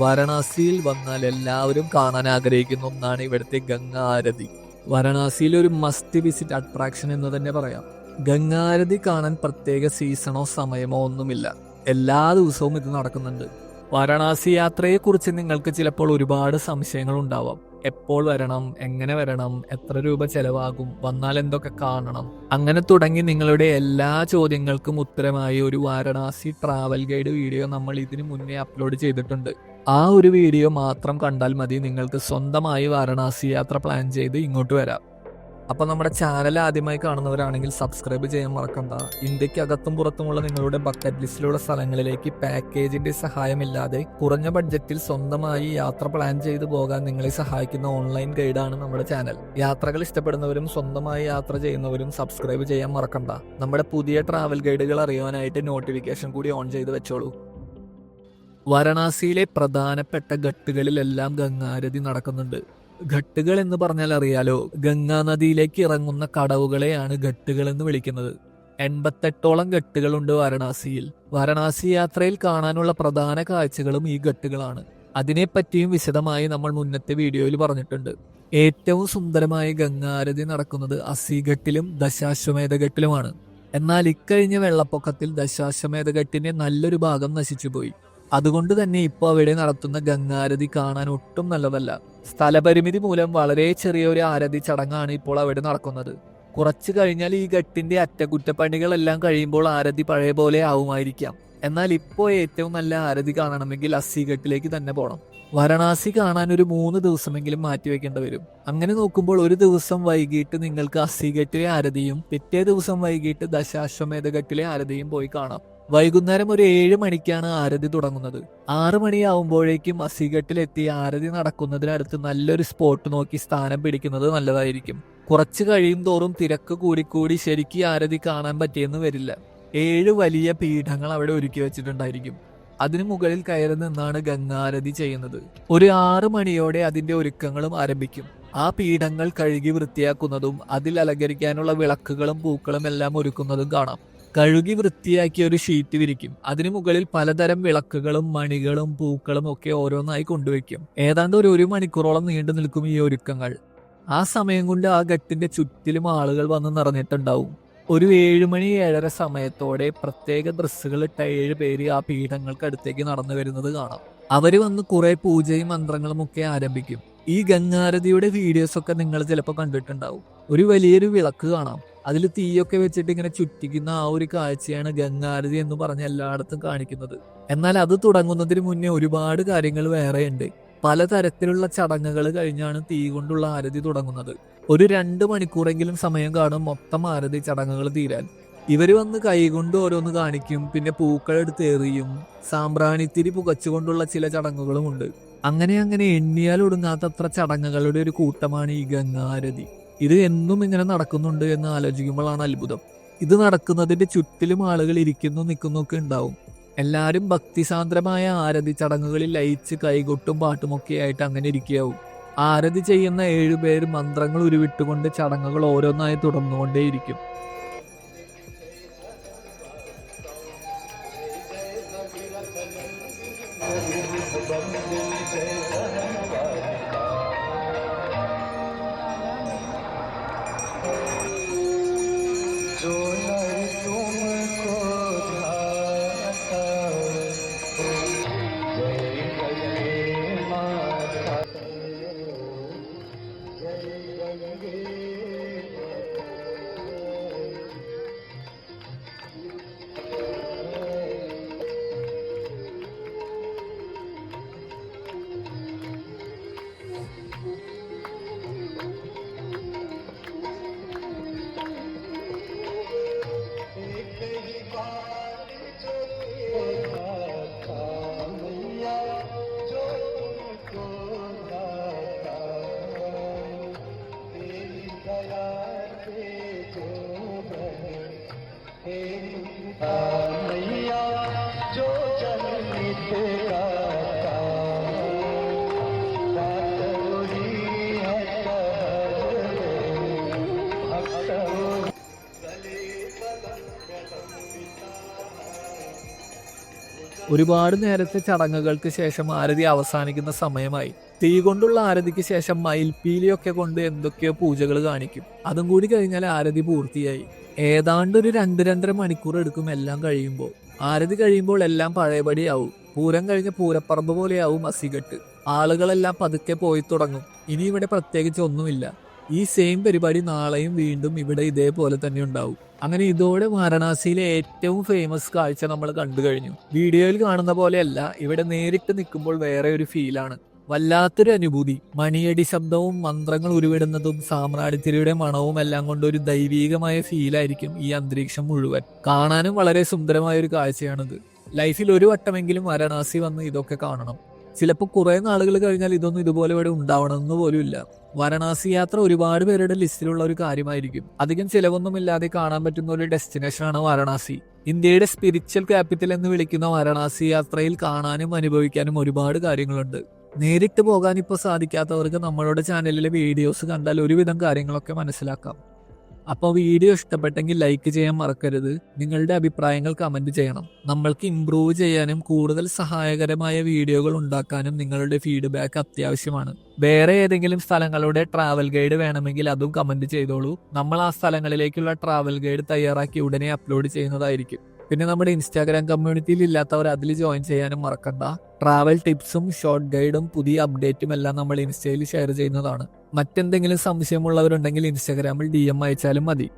വാരണാസിയിൽ വന്നാൽ എല്ലാവരും കാണാൻ ആഗ്രഹിക്കുന്ന ഒന്നാണ് ഇവിടുത്തെ ഗംഗാരതി വാരണാസിയിൽ ഒരു മസ്റ്റ് വിസിറ്റ് അട്രാക്ഷൻ എന്ന് തന്നെ പറയാം. ഗംഗാരതി കാണാൻ പ്രത്യേക സീസണോ സമയമോ ഒന്നുമില്ല. എല്ലാ ദിവസവും ഇത് നടക്കുന്നുണ്ട്. വാരണാസി യാത്രയെക്കുറിച്ച് നിങ്ങൾക്ക് ചിലപ്പോൾ ഒരുപാട് സംശയങ്ങൾ ഉണ്ടാവാം. എപ്പോൾ വരണം എങ്ങനെ വരണം എത്ര രൂപ ചെലവാകും വന്നാൽ എന്തൊക്കെ കാണണം അങ്ങനെ തുടങ്ങി നിങ്ങളുടെ എല്ലാ ചോദ്യങ്ങൾക്കും ഉത്തരമായി ഒരു വാരണാസി ട്രാവൽ ഗൈഡ് വീഡിയോ നമ്മൾ ഇതിനു മുന്നേ അപ്ലോഡ് ചെയ്തിട്ടുണ്ട്. ആ ഒരു വീഡിയോ മാത്രം കണ്ടാൽ മതി. നിങ്ങൾക്ക് സ്വന്തമായി വാരണാസി യാത്ര പ്ലാൻ ചെയ്ത് ഇങ്ങോട്ട് വരാം. അപ്പോൾ നമ്മുടെ ചാനൽ ആദ്യമായി കാണുന്നവരാണെങ്കിൽ സബ്സ്ക്രൈബ് ചെയ്യാൻ മറക്കണ്ട. ഇന്ത്യക്കകത്തും പുറത്തുമുള്ള നിങ്ങളുടെ ബക്കറ്റ് ലിസ്റ്റിലുള്ള സ്ഥലങ്ങളിലേക്ക് പാക്കേജിന്റെ സഹായമില്ലാതെ കുറഞ്ഞ ബഡ്ജറ്റിൽ സ്വന്തമായി യാത്ര പ്ലാൻ ചെയ്തു പോകാൻ നിങ്ങളെ സഹായിക്കുന്ന ഓൺലൈൻ ഗൈഡാണ് നമ്മുടെ ചാനൽ യാത്രകൾ ഇഷ്ടപ്പെടുന്നവരും സ്വന്തമായി യാത്ര ചെയ്യുന്നവരും സബ്സ്ക്രൈബ് ചെയ്യാൻ മറക്കണ്ട. നമ്മുടെ പുതിയ ട്രാവൽ ഗൈഡുകൾ അറിയാനായിട്ട് നോട്ടിഫിക്കേഷൻ കൂടി ഓൺ ചെയ്ത് വെച്ചോളൂ. വാരണാസിയിലെ പ്രധാനപ്പെട്ട ഘട്ടുകളിലെല്ലാം ഗംഗാരതി നടക്കുന്നുണ്ട്. ഘട്ടുകൾ എന്ന് പറഞ്ഞാൽ അറിയാലോ ഗംഗാ നദിയിലേക്ക് ഇറങ്ങുന്ന കടവുകളെയാണ് ഘട്ടുകൾ എന്ന് വിളിക്കുന്നത്. എൺപത്തെട്ടോളം ഘട്ടുകളുണ്ട് വാരണാസിയിൽ. വാരണാസി യാത്രയിൽ കാണാനുള്ള പ്രധാന കാഴ്ചകളും ഈ ഘട്ടുകളാണ്. അതിനെപ്പറ്റിയും വിശദമായി നമ്മൾ മുന്നത്തെ വീഡിയോയിൽ പറഞ്ഞിട്ടുണ്ട്. ഏറ്റവും സുന്ദരമായ ഗംഗാരതി നടക്കുന്നത് അസിഘട്ടിലും ദശാശ്വമേധഘട്ടിലുമാണ് എന്നാൽ ഇക്കഴിഞ്ഞ വെള്ളപ്പൊക്കത്തിൽ ദശാശ്വമേധഘട്ടിന്റെ നല്ലൊരു ഭാഗം നശിച്ചുപോയി. അതുകൊണ്ട് തന്നെ ഇപ്പോൾ അവിടെ നടത്തുന്ന ഗംഗാരതി കാണാൻ ഒട്ടും നല്ലതല്ല. സ്ഥലപരിമിതി മൂലം വളരെ ചെറിയൊരു ആരതി ചടങ്ങാണ് ഇപ്പോൾ അവിടെ നടക്കുന്നത്. കുറച്ചു കഴിഞ്ഞാൽ ഈ ഘട്ടിന്റെ അറ്റകുറ്റപ്പണികളെല്ലാം കഴിയുമ്പോൾ ആരതി പഴയ പോലെ ആവുമായിരിക്കാം. എന്നാൽ ഇപ്പോൾ ഏറ്റവും നല്ല ആരതി കാണണമെങ്കിൽ അസ്സിഘട്ടിലേക്ക് തന്നെ പോകണം വാരണാസി കാണാൻ ഒരു മൂന്ന് ദിവസമെങ്കിലും മാറ്റിവെക്കേണ്ടി വരും. അങ്ങനെ നോക്കുമ്പോൾ ഒരു ദിവസം വൈകിട്ട് നിങ്ങൾക്ക് അസ്സിഘട്ടിലെ ആരതിയും പിറ്റേ ദിവസം വൈകിട്ട് ദശാശ്വമേധഘട്ടിലെ ആരതിയും പോയി കാണാം. വൈകുന്നേരം ഒരു ഏഴ് മണിക്കാണ് ആരതി തുടങ്ങുന്നത്. ആറു മണിയാവുമ്പോഴേക്കും അസിഗട്ടിലെത്തി ആരതി നടക്കുന്നതിനടുത്ത് നല്ലൊരു സ്പോട്ട് നോക്കി സ്ഥാനം പിടിക്കുന്നത് നല്ലതായിരിക്കും. കുറച്ച് കഴിയും തോറും തിരക്ക് കൂടിക്കൂടി ശരിക്ക് ആരതി കാണാൻ പറ്റിയെന്ന് വരില്ല. ഏഴ് വലിയ പീഠങ്ങൾ അവിടെ ഒരുക്കി വെച്ചിട്ടുണ്ടായിരിക്കും. അതിനു മുകളിൽ കയറി നിന്നാണ് ഗംഗാരതി ചെയ്യുന്നത്. ഒരു ആറു മണിയോടെ അതിന്റെ ഒരുക്കങ്ങളും ആരംഭിക്കും. ആ പീഠങ്ങൾ കഴുകി വൃത്തിയാക്കുന്നതും അതിൽ അലങ്കരിക്കാനുള്ള വിളക്കുകളും പൂക്കളും എല്ലാം ഒരുക്കുന്നതും കാണാം. കഴുകി വൃത്തിയാക്കിയ ഒരു ഷീറ്റ് വിരിക്കും. അതിനു മുകളിൽ പലതരം വിളക്കുകളും മണികളും പൂക്കളും ഒക്കെ ഓരോന്നായി കൊണ്ടുവയ്ക്കും. ഏതാണ്ട് ഒരു ഒരു മണിക്കൂറോളം നീണ്ടു നിൽക്കും ഈ ഒരുക്കങ്ങൾ. ആ സമയം കൊണ്ട് ആ ഘട്ടിന്റെ ചുറ്റിലും ആളുകൾ വന്ന് നിറഞ്ഞിട്ടുണ്ടാവും. ഒരു ഏഴുമണി ഏഴര സമയത്തോടെ പ്രത്യേക ഡ്രസ്സുകൾ ഇട്ട ഏഴ് പേര് ആ പീഠങ്ങൾക്ക് അടുത്തേക്ക് നടന്നു വരുന്നത് കാണാം. അവർ വന്ന് കുറെ പൂജയും മന്ത്രങ്ങളും ഒക്കെ ആരംഭിക്കും. ഈ ഗംഗാരതിയുടെ വീഡിയോസ് ഒക്കെ നിങ്ങൾ ചിലപ്പോൾ കണ്ടിട്ടുണ്ടാവും. ഒരു വലിയൊരു വിളക്ക് കാണാം. അതിൽ തീയൊക്കെ വെച്ചിട്ട് ഇങ്ങനെ ചുറ്റിക്കുന്ന ആ ഒരു കാഴ്ചയാണ് ഗംഗാരതി എന്ന് പറഞ്ഞ എല്ലായിടത്തും കാണിക്കുന്നത്. എന്നാൽ അത് തുടങ്ങുന്നതിന് മുന്നേ ഒരുപാട് കാര്യങ്ങൾ വേറെയുണ്ട്. പലതരത്തിലുള്ള ചടങ്ങുകൾ കഴിഞ്ഞാണ് തീ കൊണ്ടുള്ള ആരതി തുടങ്ങുന്നത്. ഒരു രണ്ട് മണിക്കൂറെങ്കിലും സമയം കാണും മൊത്തം ആരതി ചടങ്ങുകൾ തീരാൻ. ഇവർ വന്ന് കൈകൊണ്ട് ഓരോന്ന് കാണിക്കും പിന്നെ പൂക്കളെടുത്ത് എറിയും സാമ്പ്രാണിത്തിരി പുകച്ചുകൊണ്ടുള്ള ചില ചടങ്ങുകളുമുണ്ട് അങ്ങനെ അങ്ങനെ എണ്ണിയാൽ ഒടുങ്ങാത്തത്ര ചടങ്ങുകളുടെ ഒരു കൂട്ടമാണ് ഈ ഗംഗാരതി. ഇത് എന്നും ഇങ്ങനെ നടക്കുന്നുണ്ട് എന്ന് ആലോചിക്കുമ്പോഴാണ് അത്ഭുതം. ഇത് നടക്കുന്നതിന്റെ ചുറ്റിലും ആളുകൾ ഇരിക്കുന്നു നിൽക്കുന്നു ഒക്കെ ഉണ്ടാവും. എല്ലാവരും ഭക്തിസാന്ദ്രമായ ആരതി ചടങ്ങുകളിൽ ലയിച്ച് കൈകൊട്ടും പാട്ടുമൊക്കെ ആയിട്ട് അങ്ങനെ ഇരിക്കുകയാവും. ആരതി ചെയ്യുന്ന ഏഴുപേർ മന്ത്രങ്ങൾ ഉരുവിട്ടുകൊണ്ട് ചടങ്ങുകൾ ഓരോന്നായി തുടർന്നുകൊണ്ടേയിരിക്കും. ഒരുപാട് നേരത്തെ ചടങ്ങുകൾക്ക് ശേഷം ആരതി അവസാനിക്കുന്ന സമയമായി. തീ കൊണ്ടുള്ള ആരതിക്ക് ശേഷം മയിൽപ്പീലിയൊക്കെ കൊണ്ട് എന്തൊക്കെയോ പൂജകൾ കാണിക്കും. അതും കൂടി കഴിഞ്ഞാൽ ആരതി പൂർത്തിയായി. ഏതാണ്ട് ഒരു രണ്ട് രണ്ടര മണിക്കൂർ എടുക്കും എല്ലാം കഴിയുമ്പോൾ. ആരതി കഴിയുമ്പോൾ എല്ലാം പഴയപടിയാവും. പൂരം കഴിഞ്ഞ പൂരപ്പറമ്പ് പോലെയാവും അസികെട്ട് ആളുകളെല്ലാം പതുക്കെ പോയി തുടങ്ങും. ഇനി ഇവിടെ പ്രത്യേകിച്ച് ഒന്നുമില്ല. ഈ സെയിം പരിപാടി നാളെയും വീണ്ടും ഇവിടെ ഇതേപോലെ തന്നെ ഉണ്ടാവും. അങ്ങനെ ഇതോടെ വാരണാസിയിലെ ഏറ്റവും ഫേമസ് കാഴ്ച നമ്മൾ കണ്ടു കഴിഞ്ഞു. വീഡിയോയിൽ കാണുന്ന പോലെയല്ല ഇവിടെ നേരിട്ട് നിൽക്കുമ്പോൾ വേറെ ഒരു ഫീലാണ് വല്ലാത്തൊരു അനുഭൂതി. മണിയടി ശബ്ദവും മന്ത്രങ്ങൾ ഉരുവിടുന്നതും സാമ്രാജ്യത്തിരിയുടെ മണവും എല്ലാം കൊണ്ട് ഒരു ദൈവീകമായ ഫീലായിരിക്കും ഈ അന്തരീക്ഷം മുഴുവൻ. കാണാനും വളരെ സുന്ദരമായ ഒരു കാഴ്ചയാണിത് ലൈഫിൽ ഒരു വട്ടമെങ്കിലും വാരണാസി വന്ന് ഇതൊക്കെ കാണണം. ചിലപ്പോൾ കുറേ നാളുകൾ കഴിഞ്ഞാൽ ഇതൊന്നും ഇതുപോലെ ഇവിടെ ഉണ്ടാവണമെന്ന് പോലും ഇല്ല. വാരണാസി യാത്ര ഒരുപാട് പേരുടെ ലിസ്റ്റിലുള്ള ഒരു കാര്യമായിരിക്കും. അധികം ചിലവൊന്നുമില്ലാതെ കാണാൻ പറ്റുന്ന ഒരു ഡെസ്റ്റിനേഷനാണ് വാരണാസി. ഇന്ത്യയുടെ സ്പിരിച്വൽ ക്യാപിറ്റൽ എന്ന് വിളിക്കുന്ന വാരണാസി യാത്രയിൽ കാണാനും അനുഭവിക്കാനും ഒരുപാട് കാര്യങ്ങളുണ്ട്. നേരിട്ട് പോകാൻ ഇപ്പോൾ സാധിക്കാത്തവർക്ക് നമ്മളുടെ ചാനലിലെ വീഡിയോസ് കണ്ടാൽ ഒരുവിധം കാര്യങ്ങളൊക്കെ മനസ്സിലാക്കാം. അപ്പോൾ വീഡിയോ ഇഷ്ടപ്പെട്ടെങ്കിൽ ലൈക്ക് ചെയ്യാൻ മറക്കരുത്. നിങ്ങളുടെ അഭിപ്രായങ്ങൾ കമന്റ് ചെയ്യണം. നമ്മൾക്ക് ഇമ്പ്രൂവ് ചെയ്യാനും കൂടുതൽ സഹായകരമായ വീഡിയോകൾ ഉണ്ടാക്കാനും നിങ്ങളുടെ ഫീഡ്ബാക്ക് അത്യാവശ്യമാണ്. വേറെ ഏതെങ്കിലും സ്ഥലങ്ങളുടെ ട്രാവൽ ഗൈഡ് വേണമെങ്കിൽ അതും കമന്റ് ചെയ്തോളൂ. നമ്മൾ ആ സ്ഥലങ്ങളിലേക്കുള്ള ട്രാവൽ ഗൈഡ് തയ്യാറാക്കി ഉടനെ അപ്ലോഡ് ചെയ്യുന്നതായിരിക്കും. പിന്നെ നമ്മുടെ ഇൻസ്റ്റാഗ്രാം കമ്മ്യൂണിറ്റിയിൽ ഇല്ലാത്തവർ അതിൽ ജോയിൻ ചെയ്യാനും മറക്കണ്ട. ട്രാവൽ ടിപ്സും ഷോർട്ട് ഗൈഡും പുതിയ അപ്ഡേറ്റും എല്ലാം നമ്മൾ ഇൻസ്റ്റയിൽ ഷെയർ ചെയ്യുന്നതാണ്. മറ്റെന്തെങ്കിലും സംശയമുള്ളവരുണ്ടെങ്കിൽ ഇൻസ്റ്റാഗ്രാമിൽ ഡി എം അയച്ചാലും മതി.